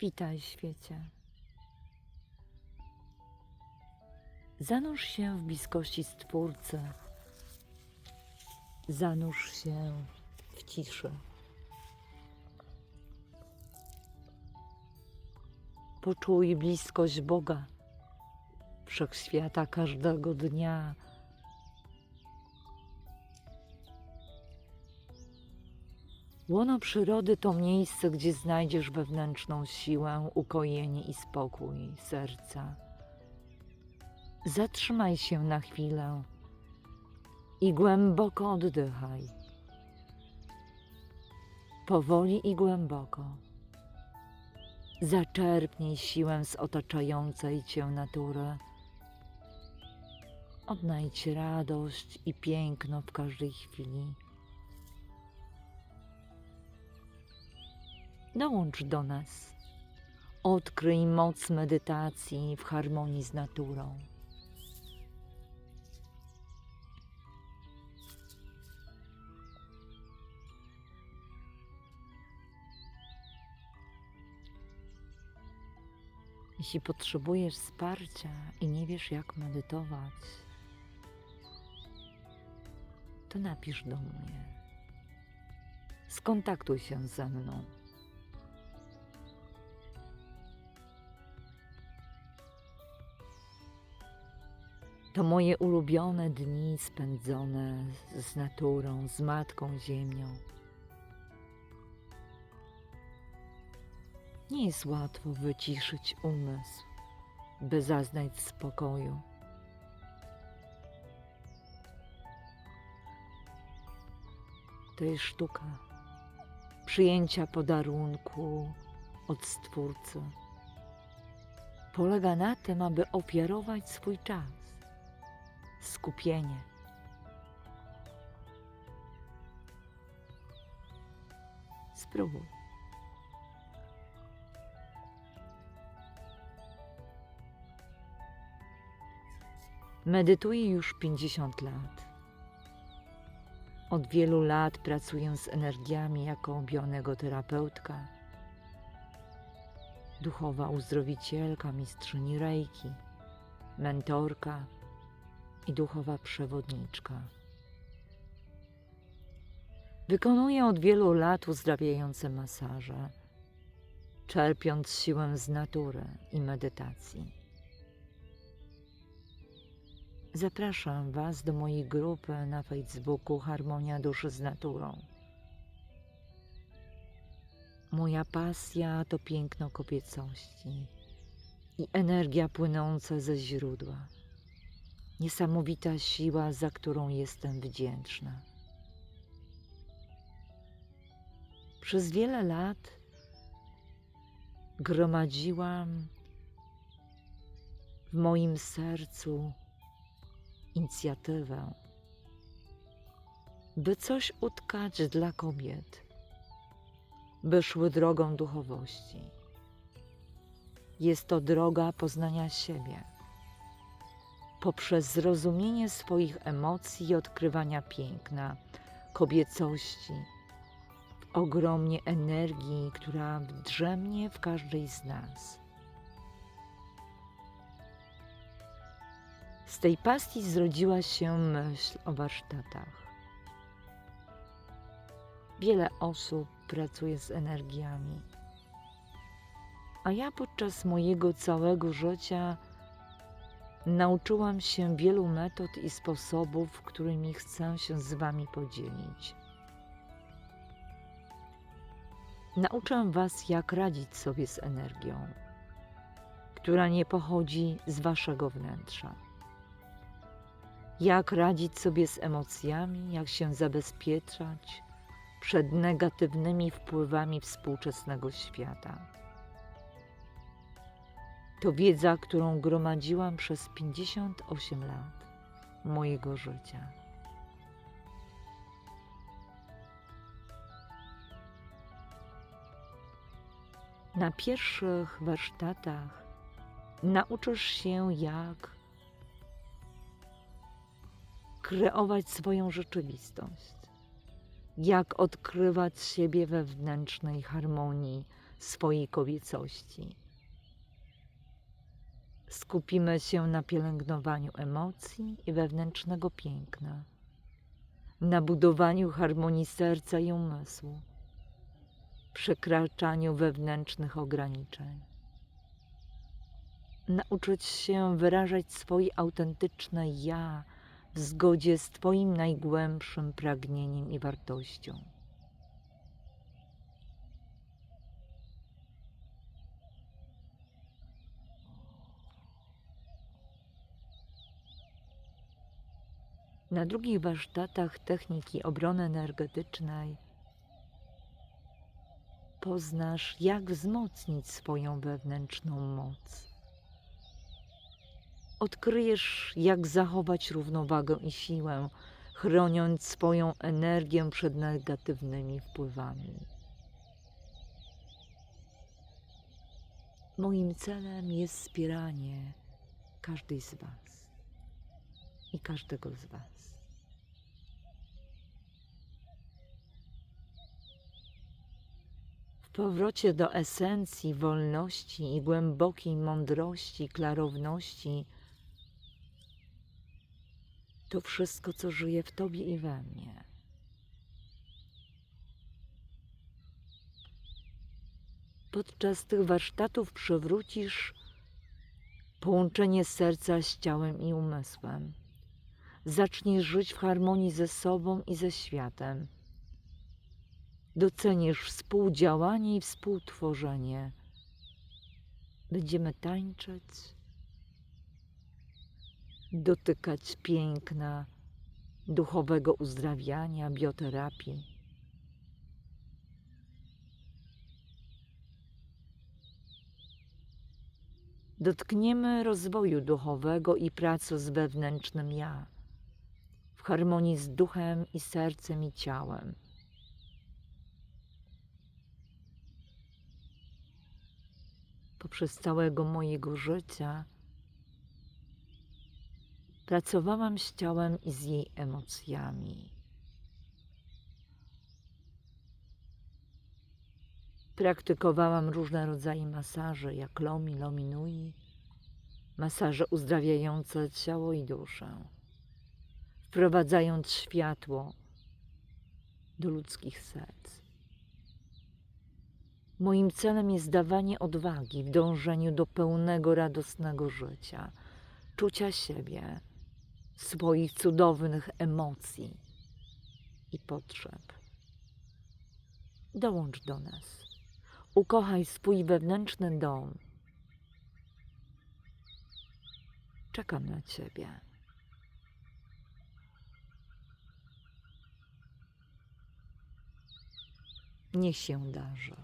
Witaj, świecie. Zanurz się w bliskości Stwórcy. Zanurz się w ciszy. Poczuj bliskość Boga, wszechświata każdego dnia. Łono przyrody to miejsce, gdzie znajdziesz wewnętrzną siłę, ukojenie i spokój serca. Zatrzymaj się na chwilę i głęboko oddychaj. Powoli i głęboko. Zaczerpnij siłę z otaczającej cię natury. Odnajdź radość i piękno w każdej chwili. Dołącz do nas. Odkryj moc medytacji w harmonii z naturą. Jeśli potrzebujesz wsparcia i nie wiesz, jak medytować, to napisz do mnie. Skontaktuj się ze mną. To moje ulubione dni spędzone z naturą, z Matką Ziemią. Nie jest łatwo wyciszyć umysł, by zaznać spokoju. To jest sztuka przyjęcia podarunku od Stwórcy. Polega na tym, aby ofiarować swój czas, skupienie. Spróbuj. Medytuję już 50 lat. Od wielu lat pracuję z energiami jako bionegoterapeutka, duchowa uzdrowicielka, mistrzyni Reiki, mentorka i duchowa przewodniczka. Wykonuję od wielu lat uzdrawiające masaże, czerpiąc siłę z natury i medytacji. Zapraszam Was do mojej grupy na Facebooku Harmonia Duszy z Naturą. Moja pasja to piękno kobiecości i energia płynąca ze źródła. Niesamowita siła, za którą jestem wdzięczna. Przez wiele lat gromadziłam w moim sercu inicjatywę, by coś utkać dla kobiet, by szły drogą duchowości. Jest to droga poznania siebie poprzez zrozumienie swoich emocji i odkrywania piękna, kobiecości, ogromnie energii, która drzemnie w każdej z nas. Z tej pasji zrodziła się myśl o warsztatach. Wiele osób pracuje z energiami, a ja podczas mojego całego życia nauczyłam się wielu metod i sposobów, którymi chcę się z Wami podzielić. Nauczę Was, jak radzić sobie z energią, która nie pochodzi z Waszego wnętrza jak radzić sobie z emocjami, jak się zabezpieczać przed negatywnymi wpływami współczesnego świata. To wiedza, którą gromadziłam przez 58 lat mojego życia. Na pierwszych warsztatach nauczysz się, jak kreować swoją rzeczywistość, jak odkrywać siebie wewnętrznej harmonii swojej kobiecości. Skupimy się na pielęgnowaniu emocji i wewnętrznego piękna, na budowaniu harmonii serca i umysłu, przekraczaniu wewnętrznych ograniczeń. Nauczyć się wyrażać swoje autentyczne ja w zgodzie z Twoim najgłębszym pragnieniem i wartością. Na drugich warsztatach techniki obrony energetycznej poznasz, jak wzmocnić swoją wewnętrzną moc. Odkryjesz, jak zachować równowagę i siłę, chroniąc swoją energię przed negatywnymi wpływami. Moim celem jest wspieranie każdej z Was i każdego z Was. W powrocie do esencji wolności i głębokiej mądrości, klarowności, to wszystko, co żyje w Tobie i we mnie. Podczas tych warsztatów przywrócisz połączenie serca z ciałem i umysłem. Zaczniesz żyć w harmonii ze sobą i ze światem. Docenisz współdziałanie i współtworzenie. Będziemy tańczyć, dotykać piękna, duchowego uzdrawiania, bioterapii. Dotkniemy rozwoju duchowego i pracy z wewnętrznym ja, harmonii z duchem i sercem i ciałem. Poprzez całego mojego życia pracowałam z ciałem i z jej emocjami. Praktykowałam różne rodzaje masaży, jak Lomi, Lomi Nui, masaże uzdrawiające ciało i duszę, wprowadzając światło do ludzkich serc. Moim celem jest dawanie odwagi w dążeniu do pełnego, radosnego życia, czucia siebie, swoich cudownych emocji i potrzeb. Dołącz do nas. Ukochaj swój wewnętrzny dom. Czekam na Ciebie. Niech się darzy.